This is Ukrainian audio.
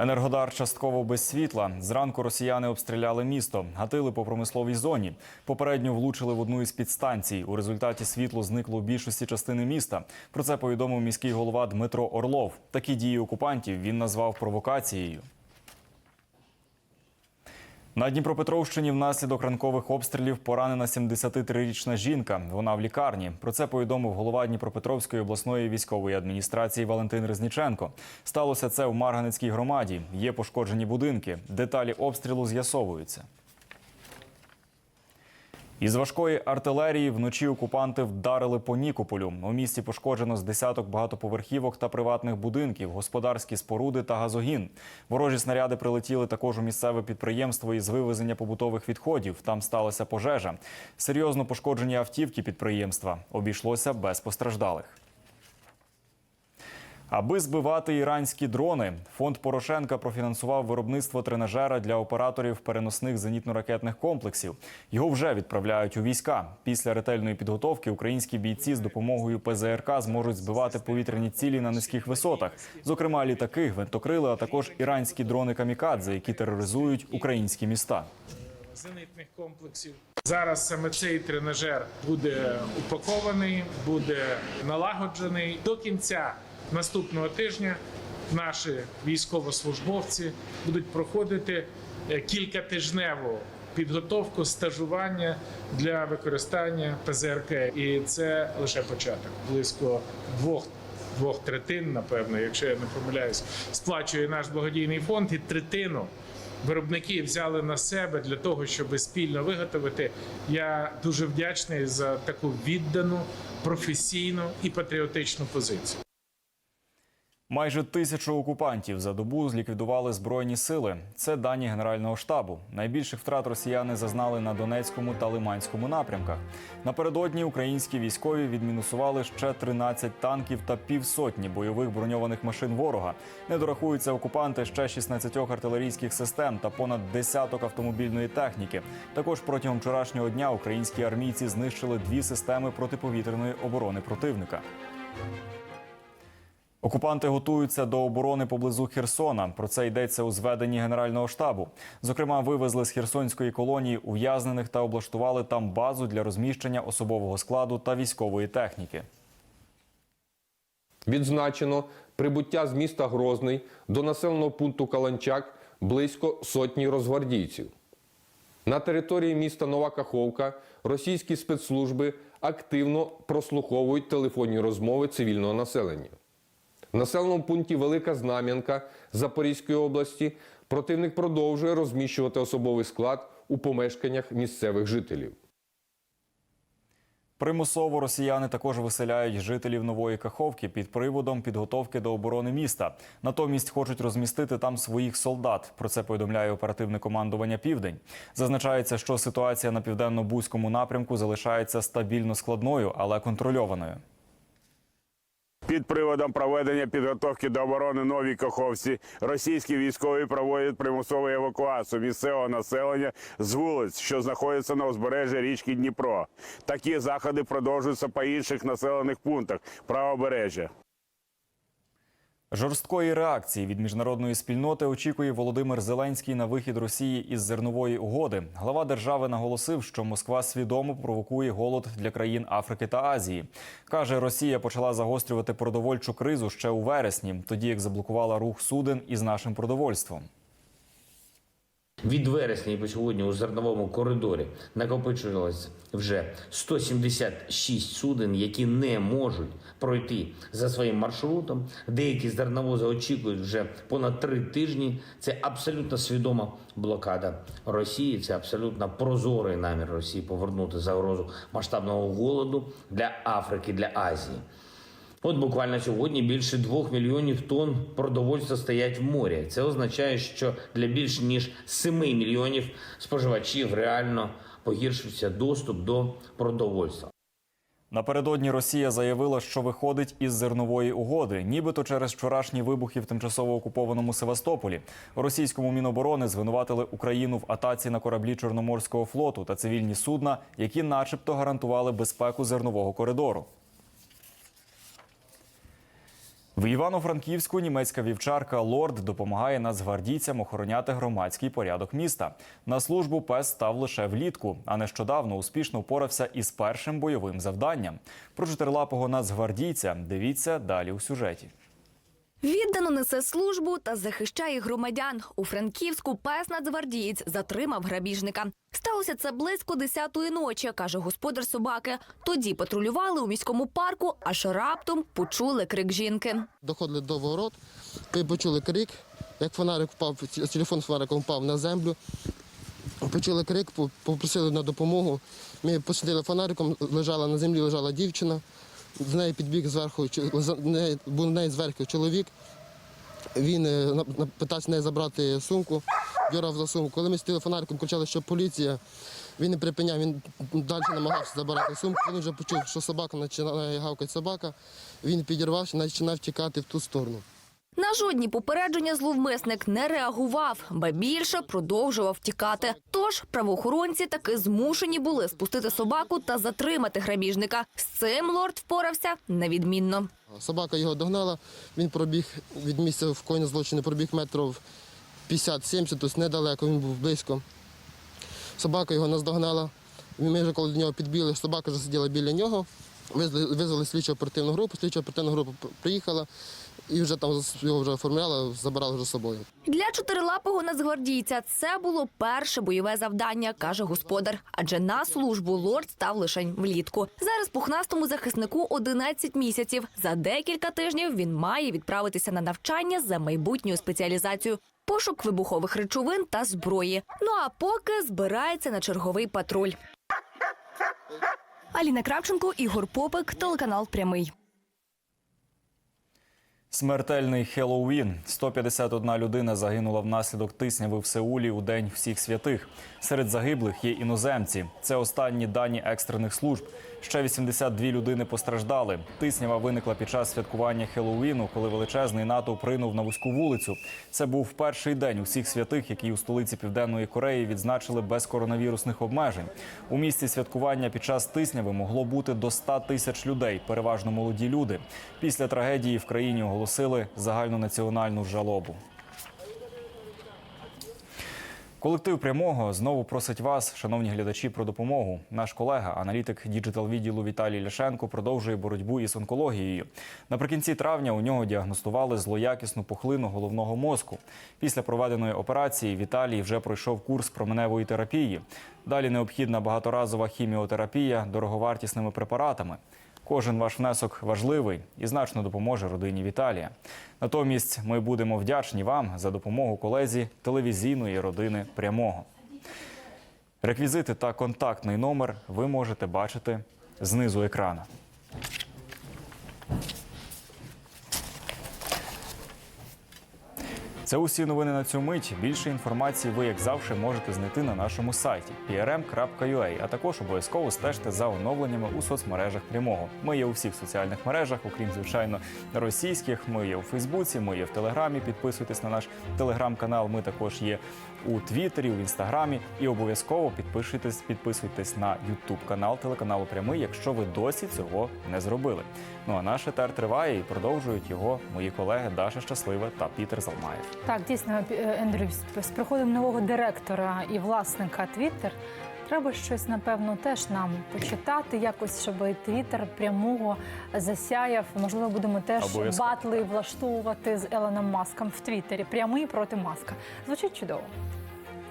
Енергодар частково без світла. Зранку росіяни обстріляли місто, гатили по промисловій зоні. Попередньо влучили в одну із підстанцій. У результаті світло зникло у більшості частини міста. Про це повідомив міський голова Дмитро Орлов. Такі дії окупантів він назвав провокацією. На Дніпропетровщині внаслідок ранкових обстрілів поранена 73-річна жінка. Вона в лікарні. Про це повідомив голова Дніпропетровської обласної військової адміністрації Валентин Резніченко. Сталося це в Марганецькій громаді. Є пошкоджені будинки. Деталі обстрілу з'ясовуються. Із важкої артилерії вночі окупанти вдарили по Нікополю. У місті пошкоджено з десяток багатоповерхівок та приватних будинків, господарські споруди та газогін. Ворожі снаряди прилетіли також у місцеве підприємство із вивезення побутових відходів. Там сталася пожежа. Серйозно пошкоджені автівки підприємства. Обійшлося без постраждалих. Аби збивати іранські дрони, фонд Порошенка профінансував виробництво тренажера для операторів переносних зенітно-ракетних комплексів. Його вже відправляють у війська. Після ретельної підготовки українські бійці з допомогою ПЗРК зможуть збивати повітряні цілі на низьких висотах, зокрема літаки, гвинтокрили, а також іранські дрони камікадзе, які тероризують українські міста. зенитних комплексів. Зараз саме цей тренажер буде упакований, буде налагоджений до кінця наступного тижня. Наші військовослужбовці будуть проходити е, кількатижневу підготовку стажування для використання ПЗРК. І це лише початок. Близько двох двох третин, напевно, якщо я не помиляюсь, сплачує наш благодійний фонд і третину виробники взяли на себе для того, щоб спільно виготовити. Я дуже вдячний за таку віддану, професійну і патріотичну позицію. Майже тисячу окупантів за добу зліквідували збройні сили. Це дані Генерального штабу. Найбільших втрат росіяни зазнали на Донецькому та Лиманському напрямках. Напередодні українські військові відмінусували ще 13 танків та півсотні бойових броньованих машин ворога. Не дорахуються окупанти ще 16 артилерійських систем та понад десяток автомобільної техніки. Також протягом вчорашнього дня українські армійці знищили дві системи протиповітряної оборони противника. Окупанти готуються до оборони поблизу Херсона. Про це йдеться у зведенні Генерального штабу. Зокрема, вивезли з Херсонської колонії ув'язнених та облаштували там базу для розміщення особового складу та військової техніки. Відзначено прибуття з міста Грозний до населеного пункту Каланчак близько сотні розгвардійців. На території міста Нова Каховка російські спецслужби активно прослуховують телефонні розмови цивільного населення. В населеному пункті Велика Знам'янка Запорізької області противник продовжує розміщувати особовий склад у помешканнях місцевих жителів. Примусово росіяни також виселяють жителів нової Каховки під приводом підготовки до оборони міста. Натомість хочуть розмістити там своїх солдат. Про це повідомляє оперативне командування Південь. Зазначається, що ситуація на південно-бузькому напрямку залишається стабільно складною, але контрольованою. Під приводом проведення підготовки до оборони новій Каховці російські військові проводять примусову евакуацію місцевого населення з вулиць, що знаходяться на узбережжі річки Дніпро. Такі заходи продовжуються по інших населених пунктах правобережжя. Жорсткої реакції від міжнародної спільноти очікує Володимир Зеленський на вихід Росії із зернової угоди. Глава держави наголосив, що Москва свідомо провокує голод для країн Африки та Азії. каже, Росія почала загострювати продовольчу кризу ще у вересні, тоді як заблокувала рух суден із нашим продовольством. Від вересня і по сьогодні у зерновому коридорі накопичилось вже 176 суден, які не можуть пройти за своїм маршрутом. Деякі зерновози очікують вже понад три тижні. Це абсолютно свідома блокада Росії. Це абсолютно прозорий намір Росії повернути загрозу масштабного голоду для Африки, для Азії. От буквально сьогодні більше двох мільйонів тонн продовольства стоять в морі. Це означає, що для більш ніж 7 мільйонів споживачів реально погіршився доступ до продовольства. Напередодні Росія заявила, що виходить із зернової угоди, нібито через вчорашні вибухи в тимчасово окупованому Севастополі. Російському міноборони звинуватили Україну в атаці на кораблі Чорноморського флоту та цивільні судна, які, начебто, гарантували безпеку зернового коридору. В Івано-Франківську німецька вівчарка Лорд допомагає нацгвардійцям охороняти громадський порядок міста. На службу пес став лише влітку, а нещодавно успішно впорався із першим бойовим завданням. Про чотирилапого нацгвардійця дивіться далі у сюжеті. Віддано несе службу та захищає громадян. У Франківську пес нацгвардієць затримав грабіжника. Сталося це близько 10-ї ночі, каже господар собаки. Тоді патрулювали у міському парку, аж раптом почули крик жінки. доходили до ворот, почули крик, як фонарик впав, телефон фонариком впав на землю. Почули крик, попросили на допомогу. Ми посадили фонариком, лежала на землі, лежала дівчина. З неї підбіг зверху, був неї зверху чоловік. Він е, питався неї забрати сумку, дьорав за сумку. Коли ми з телефонариком фонариком кричали, що поліція, він не припиняв, він далі намагався забирати сумку. Він вже почув, що собака починає гавкати собака. Він підірвався, починав тікати в ту сторону. На жодні попередження зловмисник не реагував, ба більше продовжував втікати. Тож правоохоронці таки змушені були спустити собаку та затримати грабіжника. З цим лорд впорався невідмінно. Собака його догнала, він пробіг від місця вкоєння злочину, пробіг метрів 50-70, тобто недалеко, він був близько. Собака його наздогнала. Ми вже коли до нього підбігли, собака вже сиділа біля нього. Визвали, слідчо оперативну групу, слідчо оперативна група приїхала і вже там його вже оформляла, забирали вже з собою. Для чотирилапого нацгвардійця це було перше бойове завдання, каже господар. Адже на службу лорд став лише влітку. Зараз пухнастому захиснику 11 місяців. За декілька тижнів він має відправитися на навчання за майбутню спеціалізацію. Пошук вибухових речовин та зброї. Ну а поки збирається на черговий патруль. Аліна Кравченко, Ігор Попик, телеканал Прямий. Смертельний Хеллоуін. 151 людина загинула внаслідок тисняви в Сеулі у День всіх святих. Серед загиблих є іноземці. Це останні дані екстрених служб. Ще 82 людини постраждали. Тиснява виникла під час святкування Хеллоуіну, коли величезний натовп ринув на вузьку вулицю. Це був перший день усіх святих, який у столиці Південної Кореї відзначили без коронавірусних обмежень. У місті святкування під час тисняви могло бути до 100 тисяч людей, переважно молоді люди. Після трагедії в країні оголосили загальнонаціональну жалобу. Колектив прямого знову просить вас, шановні глядачі, про допомогу. Наш колега, аналітик діджитал відділу Віталій Ляшенко, продовжує боротьбу із онкологією. Наприкінці травня у нього діагностували злоякісну пухлину головного мозку. Після проведеної операції Віталій вже пройшов курс променевої терапії. Далі необхідна багаторазова хіміотерапія дороговартісними препаратами. Кожен ваш внесок важливий і значно допоможе родині Віталія. Натомість ми будемо вдячні вам за допомогу колезі телевізійної родини прямого. Реквізити та контактний номер ви можете бачити знизу екрана. Це усі новини на цю мить. Більше інформації ви, як завжди, можете знайти на нашому сайті prm.ua, а також обов'язково стежте за оновленнями у соцмережах прямого. Ми є у всіх соціальних мережах, окрім звичайно російських. Ми є у Фейсбуці, ми є в Телеграмі. Підписуйтесь на наш телеграм-канал. Ми також є у Твіттері, у Інстаграмі. І обов'язково підписуйтесь, підписуйтесь на Ютуб канал телеканалу Прямий, якщо ви досі цього не зробили. Ну а наш етер триває і продовжують його мої колеги Даша Щаслива та Пітер Залмаєв. Так, дійсно, Ендрю, з- приходом нового директора і власника Твіттер треба щось, напевно, теж нам почитати, якось, щоб Твіттер прямого засяяв. Можливо, будемо теж батли влаштовувати з Елоном Маском в Твіттері. Прямий проти маска. Звучить чудово.